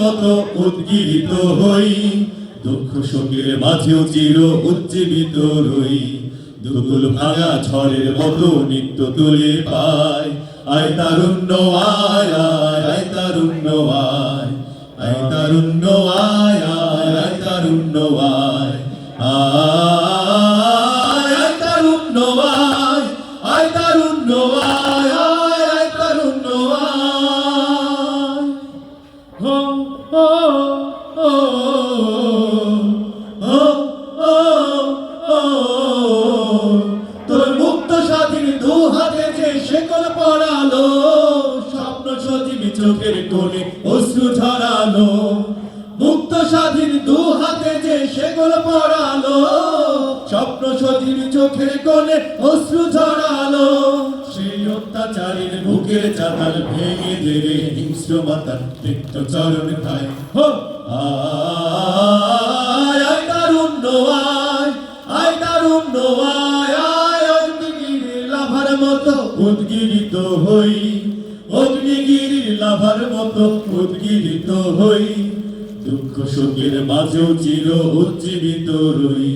উদ্গীরিত হই। দুঃখ শোকের মাঝেও চির উজ্জীবিত রই। দুগুল ভাঙা ঝড়ের মতো নিত্য তুলে পায়। আয় তারুণ্য, আয় আয় আয় তারুণ্য, আয়। আয় তারুণ্য, আয় আয় আয় তারুণ্য আয় আয় তারুণ্য, আয়। আয় তারুণ্য তোর মুক্ত স্বাধীন দু হাতে যে শেকল পড়ালো, স্বপ্ন সজীব চোখের কোণে অশ্রু ঝরালো। মুক্ত স্বাধীন দু হাতে যে শেকল পড়ালো, স্বপ্ন সজীব চোখের কোণে অশ্রু ঝরালো। সেই অত্যাচারীর বুকের চাতাল ভেঙে দেবে হিংস্র মাতার তিক্ত চরণ খায়। হো! আয় উদ্গিরিত হই অগ্নিগিরির লাভার মতো উদ্গিরিত হই। দুঃখ শোকের মাঝেও চির উজ্জীবিত রই।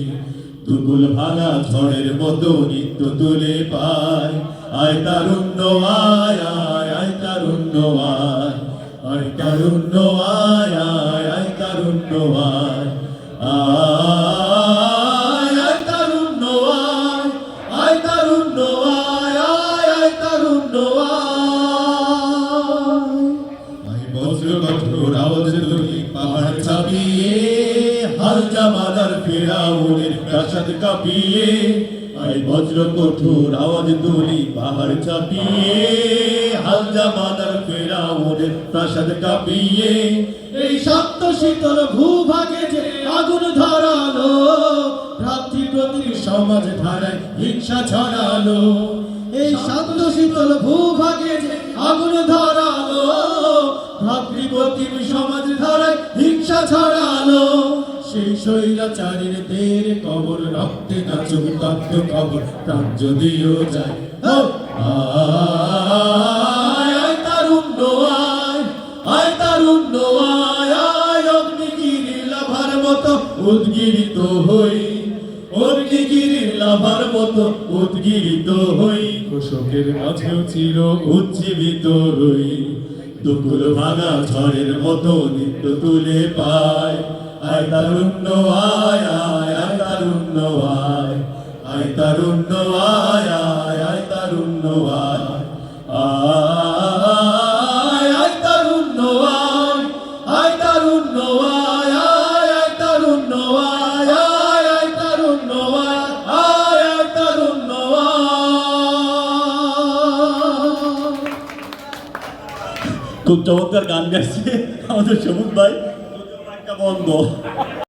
দুগুল ভাঙা ঝড়ের মতো নিত্য তুলে পায় আয় তারুণ্য, আয় আয় আয় তারুণ্য, আয়। আয় তারুণ্য, আয় আয় আয় তারুণ্য, আয়। আয় পাহাড় চাপিয়ে হাল জামাদার ফেরাউনের প্রাসাদ কাঁপিয়ে আই বজ্র আওয়াজ তুলি পাহাড় চাপিয়ে হাল জামাদার ফেরাউনের প্রাসাদ কাঁপিয়ে, এই সত্য শীতল ভূভাগে আগুন ধরালো ভ্রাতৃ প্রতি সমাজ ধারায় হিংসা ছড়ালো। এই শান্ত শীতল ভূভাগে আগুন ধরালো ভাতৃপ্রতিম সমাজ ধারায় হিংসা ছড়ালো, সেই শৈলাচারীর দের কবর, রক্তে নাচুক তত্ত্ব কবর, প্রাণ যদিও যায়! আয় তারুণ্য, আয় আয় তারুণ্য, আয় আয় অগ্নিগিরি লাভার মতো উদ্গিরিত হই মতো হই। মাঝেও দুপুর ঝড়ের মতো নিত্য তুলে পায়। আয় তারুণ্য, আয় আয় আয় তারুণ্য, আয়। আয় তারুণ্য, আয় আয় আয় তারুণ্য, আয়। খুব চমৎকার গান গাইছে আমাদের সবুজ ভাই। বন্ধ।